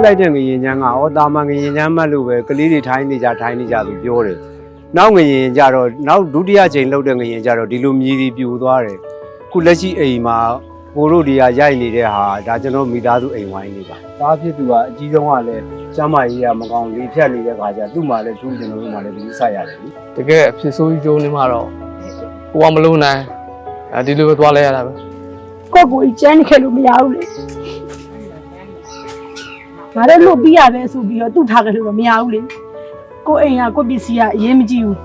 တ်လိုက်တဲ့ငရင်ချမ်းကဩတာမန်ငရင်ချမ်းမှတ်လို့ပဲကလေးတွေထိုင်းနေကြထိုင်းနေကြသူပြောတယ်နောက်ငရင်ကြတော့နောက်ဒုတိယချိန်လှုပ်တဲ့ငရင်ကြတော့ဒီလိုမြည်ပြီးပြိုသွားတယ်ခုလက်ရှိအိမ်မှာကိုတို့ဒီဟာရိုက်နေတဲ့ဟာဒါကျွန်တော်မိသားစုအိမ်ဝိုင်းနေပါသားဖြစ်သူကအကြီးဆုံးကလည်းကျမ်းမာရေးကမကောင်းလေဖြတ်နေတဲ့ခါကျသူ့မှာလည်းသူ့ကျွန်တော်တို့မှာလည်းဒီလိုဆက်ရတယ်လေတကယ်အဖြစ်ဆိုးကြီးကျိုးနေမှာတော့ကိုကမလုံနိုင်အဲဒီလိုပဲသွားလဲရတာပဲကိုယ့်ကိုယ်ကြီးကျန်းနေခဲ့လို့မရဘူးလေ ငါလည်းလို့ပြီးရပဲဆိုပြီးတော့သူ့ထားခဲ့လို့တော့မရဘူးလေကိုယ့်အိမ်ကကိုယ့်ပစ္စည်းကအရေးမကြီးဘူး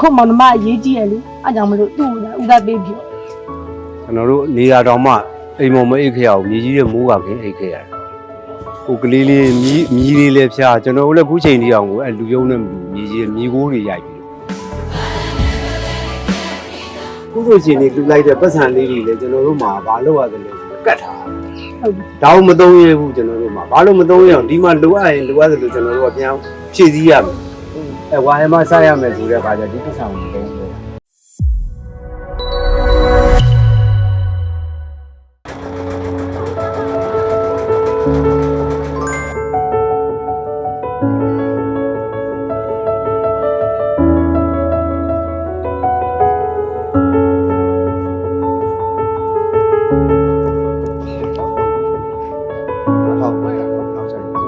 ခုမောင်နှမအရေးကြီးရလေအဲကြောင့်မလို့သူ့ကိုလည်းဦးစားပေးပြီးတော့ကျွန်တော်တို့နေတာတော်မှအိမ်မော်မအိတ်ခရအောင်မြေကြီးတဲ့မိုးကခင်းအိတ်ခရတယ်ဟိုကလေးလေးမြည်မြည်လေးလည်းဖျားကျွန်တော်တို့လည်းခုချိန်ဒီအောင်ကိုအဲလူယုံနဲ့မလူမြေကြီးမြေကိုးတွေရိုက်ပြီးခုလိုရှင်နေလူလိုက်တဲ့ပတ်စံလေးတွေလည်းကျွန်တော်တို့မှာဘာလို့ရတယ်လဲဆိုတော့ကတ်ထား ဟုတ်ပြီတောင်းမသုံးရဘူးကျွန်တော်တို့မှာဘာလို့မသုံးရအောင်ဒီမှာလိုအပ်ရင်လိုအပ်တယ်လို့ကျွန်တော်တို့ကပြန်ဖြည့်ဆည်းရမယ်အဲဝါဟမစားရမယ်ဆိုတဲ့အခါကျဒီပတ်စံကိုသုံးလို့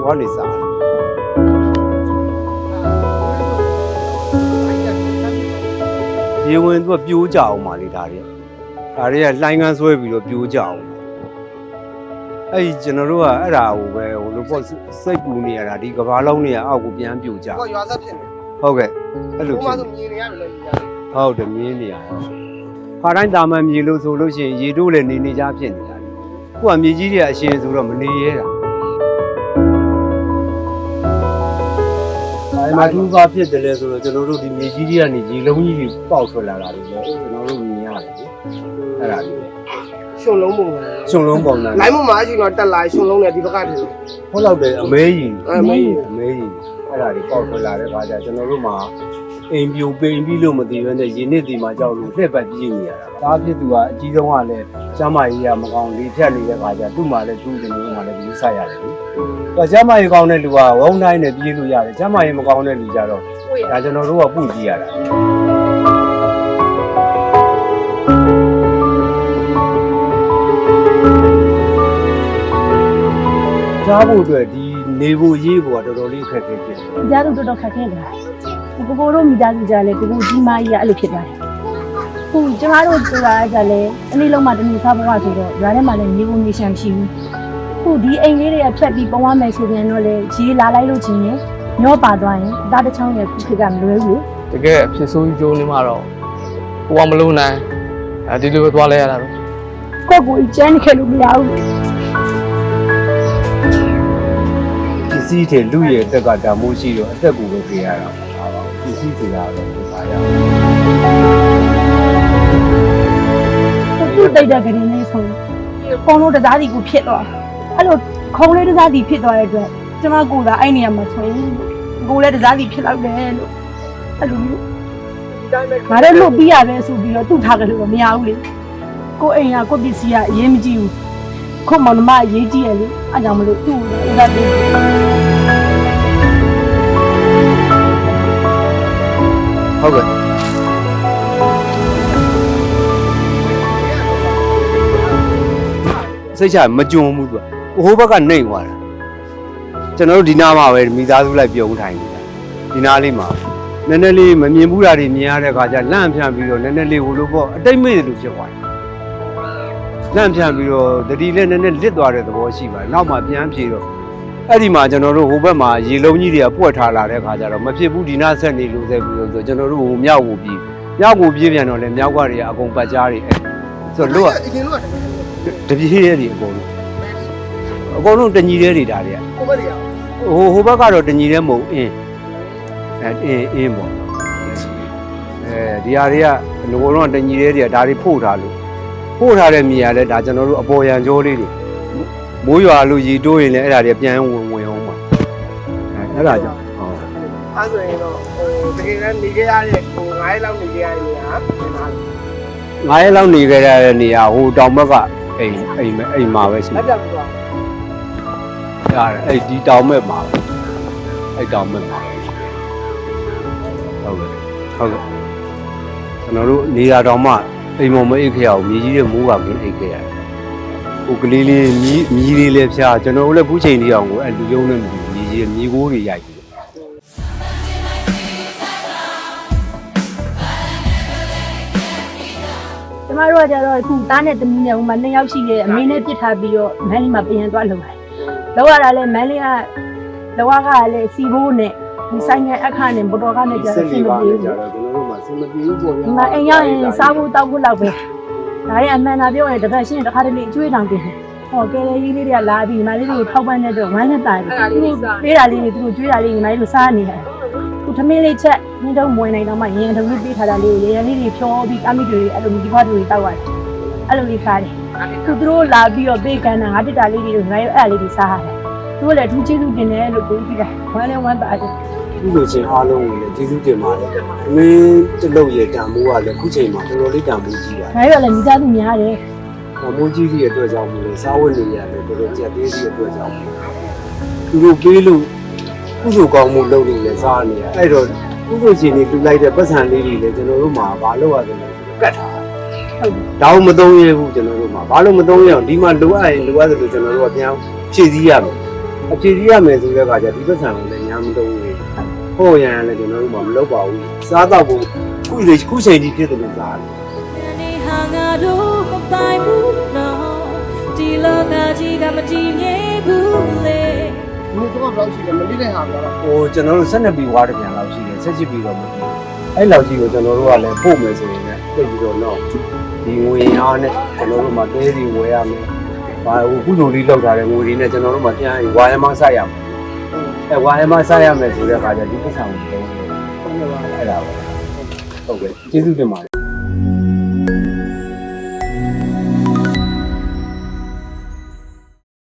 ဆိုင်ဟောနေစားရေဝင်သူကပြိုးကြအောင်ပါလေဒါတွေဒါတွေကလှိုင်းကန်းဆွဲပြီးတော့ပြိုးကြအောင်အဲ့ဒီကျွန်တော်တို့ကအဲ့ဒါကိုပဲဟိုလိုပေါ့စိတ်ပူနေရတာဒီကဘာလုံးတွေကအောက်ကိုပြန်ပြိုကြကိုကရွာဆက်ဖြစ်နေဟုတ်ကဲ့အဲ့လိုကိုမဖြစ်ဆိုမြင်နေရပြီလေညာဟုတ်တယ်မြင်းနေရဟုတ်ခါတိုင်းတာမန်မြေလို့ဆိုလို့ရှိရင်ရေတို့လည်းနေနေကြဖြစ်နေတာလေခုကမြေကြီးတွေကအရှင်ဆိုတော့မနေရဲတာ အဲ့မှာသူဘာဖြစ်တယ်လဲဆိုတော့ကျွန်တော်တို့ဒီမြေကြီးတွေကနေရေလုံးကြီးတွေပေါက်ထွက်လာတာတွေလည်းကျွန်တော်တို့မြင်ရတယ်လေအဲ့ဒါတွေပဲရှင်လုံးပုံစံရှင်လုံးပုံစံလိုင်းမမှာအချိန်တော့တက်လာရှင်လုံးနဲ့ဒီဘက်ကထင်တယ်ဟုတ်တော့တယ်အမဲကြီးအဲမေးအမဲကြီးအဲ့ဒါတွေပေါက်ထွက်လာတဲ့ခါကျကျွန်တော်တို့မှာ အိမ်ပြိုပိန်ပြီးလို့မသိဘဲနဲ့ရေနစ်ဒီမှာကြောက်လို့လှည့်ပတ်ပြေးနေရတာ။ဒါဖြစ်သူကအကြီးဆုံးကလည်းကျမ်းမာရေးကမကောင်းလေဖြတ်နေတဲ့ခါကျသူ့မှာလည်းသူ့ကျွန်တော်တို့မှာလည်းဒီဆက်ရတယ်လေ။သူကကျမ်းမာရေးကောင်းတဲ့လူကဝုန်းတိုင်းနဲ့ပြေးလို့ရတယ်။ကျမ်းမာရေးမကောင်းတဲ့လူကြတော့ဒါကျွန်တော်တို့ကပုတ်ကြည့်ရတာ။ကြားဖို့အတွက်ဒီနေဖို့ရေးဖို့ကတော်တော်လေးအခက်အခဲဖြစ်တယ်။ကြားလို့တော်တော်ခက်ခဲတယ်။ ကိုကိုတို့မိသားစုကြလည်းကိုကိုကြီးမကြီးကအဲ့လိုဖြစ်သွားတယ်။ခုကျမတို့ဆိုတာကလည်းအနည်းလုံးမှတနည်းစားဘဝဆိုတော့ရွာထဲမှာလည်းနေဖို့နေရှမ်းမရှိဘူး။ခုဒီအိမ်လေးတွေကဖြတ်ပြီးပုံရမယ်ဆိုပြန်တော့လေရေလာလိုက်လို့ချင်းရင်ညောပါသွားရင်ဒါတစ်ချောင်းရဲ့ခုခေတ်ကမလွယ်ဘူးလေတကယ်အဖြစ်ဆိုးကြီးကျိုးနေမှာတော့ကိုကမလုံနိုင်အဲဒီလိုပဲသွားလဲရတာပဲ။ကိုယ့်ကိုယ်ကြီးကျန်းနေခဲ့လို့မရဘူးပစ္စည်းတွေလူရဲ့အသက်ကတမိုးရှိတော့အသက်ကိုပဲပေးရတာ ပါပါပစ္စည်းတွေကတော့ပါရအောင်။သူ့တိတ်တဲ့ကလေးလေးဆိုပုံလို့တစားစီကိုဖြစ်သွား။အဲ့လိုခုံးလေးတစားစီဖြစ်သွားတဲ့အတွက်ကျမကိုယ်ကအဲ့နေရာမှာဆိုရင်ကိုယ်လည်းတစားစီဖြစ်လောက်တယ်လို့အဲ့လိုမျိုးဒီတိုင်းပဲငါလည်းလို့ပြီးရပဲဆိုပြီးတော့သူ့ထားကြလို့တော့မရဘူးလေကိုယ်အိမ်ကကိုယ့်ပစ္စည်းကအရေးမကြီးဘူးခုမောင်နှမအရေးကြီးရလေအဲကြောင့်မလို့သူ့ကိုဥဒတ်ပေး ဟုတ်ကဲ့စိတ်ချမကြုံဘူးသူကဟိုဘက်ကနှိမ့်သွားတာကျွန်တော်တို့ဒီနားမှာပဲမိသားစုလိုက်ပြုံးထိုင်နေတာဒီနားလေးမှာနည်းနည်းလေးမမြင်ဘူးတာတွေမြင်ရတဲ့အခါကျလန့်ဖြန့်ပြီးတော့နည်းနည်းလေးဟိုလိုပေါ့အတိတ်မေ့တယ်လို့ဖြစ်သွားတယ်လန့်ဖြန့်ပြီးတော့တတိလည်းနည်းနည်းလစ်သွားတဲ့သဘောရှိပါတယ်နောက်မှပြန်ပြေတော့ အဲ့ဒီမှာကျွန်တော်တို့ဟိုဘက်မှာရေလုံးကြီးတွေကပွက်ထားလာတဲ့အခါကျတော့မဖြစ်ဘူးဒီနားဆက်နေလို့ဆက်ပြီးတော့ဆိုကျွန်တော်တို့ဟိုမြောက်ကိုပြေးမြောက်ကိုပြေးပြန်တော့လေမြောက်ကတွေကအကုန်ပတ်ကြားတွေအဲ့ဆိုတော့လို့ကအရင်လို့ကတပြေးရဲတွေအကုန်လုံးအကုန်လုံးတညီရဲတွေဒါတွေကကိုမလေးရဟိုဟိုဘက်ကတော့တညီရဲမဟုတ်အင်းအဲအင်းအင်းပေါ့အဲဒီဟာတွေကငိုတော့တညီရဲတွေကဒါတွေဖို့ထားလို့ဖို့ထားတဲ့မြေကလည်းဒါကျွန်တော်တို့အပေါ်ရန်ကြောလေးတွေ မိုးရွာလို့ရီတိုးရင်လည်းအဲ့ဒါတွေပြန်ဝင်ဝင်အောင်ပါအဲအဲ့ဒါကြောင့်ဟုတ်အဲ့ဆိုရင်တော့ဟိုတကယ်လည်းနေခဲ့ရတဲ့ဟို9ရက်လောက်နေခဲ့ရတဲ့နေရာပြန်လာတယ်ငါးရက်လောက်နေခဲ့ရတဲ့နေရာဟိုတောင်ဘက်ကအိမ်အိမ်အိမ်မှာပဲရှိလက်ပြပြီးတော့ရတယ်အဲ့ဒီတောင်မဲ့မှာအဲ့တောင်မဲ့မှာဟုတ်ကဲ့ဟုတ်ကဲ့ကျွန်တော်တို့နေရာတော်မှအိမ်မော်မအိတ်ခရအောင်မြေကြီးတဲ့မိုးကကင်းအိတ်ခရ ဟိုကလေးလေးမြီးမြီးလေးလည်းဖြာကျွန်တော်တို့လည်းခုချိန်ကြီးအောင်ကိုအဲ့လူယုံနဲ့မြေကြီးမြေကိုးတွေရိုက်ပြီးကျမတို့ကကြတော့အခုသားနဲ့သမီးနဲ့ဟိုမှာနှစ်ယောက်ရှိရဲ့အမေနဲ့ပြစ်ထားပြီးတော့မန်းလေးမှာပြန်သွားလုံတယ်လောက်ရတာလဲမန်းလေးကလောကကလည်းစီဘိုးနဲ့ဒီဆိုင်ငယ်အခါနဲ့ဘတော်ကနဲ့ကြတော့ဆင်မပြေဘူးကျွန်တော်တို့မှစင်မပြေဘူးပေါ့ဗျာဒီမှာအိမ်ရောက်ရင်စားဖို့တောက်ဖို့လောက်ပဲ ဒါရဲ့အမှန်သာပြောရင်တစ်ဖက်ရှင်းတစ်ခါတလေအကျွေးတောင်တင်တယ်ဟောကဲလေကြီးလေးတွေကလာပြီးညီမလေးတွေကိုထောက်ပံ့တဲ့တော့ဝမ်းနဲ့တာတယ်သူတို့ပေးတာလေးတွေသူတို့ကျွေးတာလေးညီမလေးတို့စားနေတယ်ခုသမင်းလေးချက်မင်းတို့မဝင်နိုင်တော့မှရရင်တုံးလေးပေးထားတာလေးကိုရရင်လေးတွေဖြောပြီးအမိတွေအဲ့လိုဒီဘွားတွေတောက်ရတယ်အဲ့လိုလေးစားတယ်သူတို့လာပြီးတော့ပေးကန်တာငါတစ်တာလေးတွေညီမလေးအဲ့လေးတွေစားရတယ် သူတို့လည်းအထူးကျေးဇူးတင်တယ်လို့ပြောကြည့်တယ်ဝမ်းနဲ့ဝမ်းသာတယ်ဒီလိုချင်းအားလုံးကိုလည်းကျေးဇူးတင်ပါတယ်အမင်းတလုပ်ရဲ့တန်မိုးကလည်းခုချိန်မှာတော်တော်လေးတန်မိုးကြီးတာငါတို့ကလည်းမိသားစုများတယ်တန်မိုးကြီးကြီးရဲ့အတွက်ကြောင့်မို့လို့စားဝတ်နေရတယ်တော်တော်ကြက်သေးကြီးရဲ့အတွက်ကြောင့်သူတို့ပေးလို့ကုသိုလ်ကောင်းမှုလုပ်လို့လည်းစားနေရအဲ့တော့ကုသိုလ်ရှင်တွေလူလိုက်တဲ့ပတ်စံလေးတွေလည်းကျွန်တော်တို့မှာမလုပ်ရတယ်လို့ကတ်ထားဟုတ်တယ်ဒါမှမသုံးရဘူးကျွန်တော်တို့မှာဘာလို့မသုံးရအောင်ဒီမှာလိုအပ်ရင်လိုအပ်တယ်လို့ကျွန်တော်တို့ကပြန်ဖြည့်ဆည်းရမယ် အဖြည့်ဆည်းရမယ်ဆိုတဲ့အခါကျဒီပတ်စံကိုလည်းညာမသုံးဘူးဟိုရန်လည်းကျွန်တော်တို့မှာမလုပ်ပါဘူးစားတော့ဘူးခုလေခုချိန်ကြီးဖြစ်တယ်လို့စားတယ်နေဟာငါတို့မပိုင်ဘူးနော်ဒီလောကကြီးကမတည်မြဲဘူးလေဒီတော့ဘယ်လောက်ရှိလဲမလေးတဲ့ဟာကတော့ဟိုကျွန်တော်တို့12ပြီးွားတစ်ပြန်လောက်ရှိတယ်ဆက်ချစ်ပြီးတော့မပြီးအဲ့လောက်ကြီးကိုကျွန်တော်တို့ကလည်းပို့မယ်ဆိုရင်လည်းပြည့်ပြီးတော့တော့ဒီငွေအားနဲ့ကျွန်တော်တို့မှာတဲစီဝယ်ရမယ် ဘာဟိုကုသိုလ်လေးလောက်ထားတဲ့ငွေတွေနဲ့ကျွန်တော်တို့မှာပြန်ဝါရမဆက်ရမယ်အဲဝါရမဆက်ရမယ်ဆိုတဲ့အခါကျဒီပတ်စံကိုလုံးလို့ဟုတ်ကဲ့ပါအဲ့ဒါပဲဟုတ်ကဲ့ကျေးဇူးတင်ပါတယ်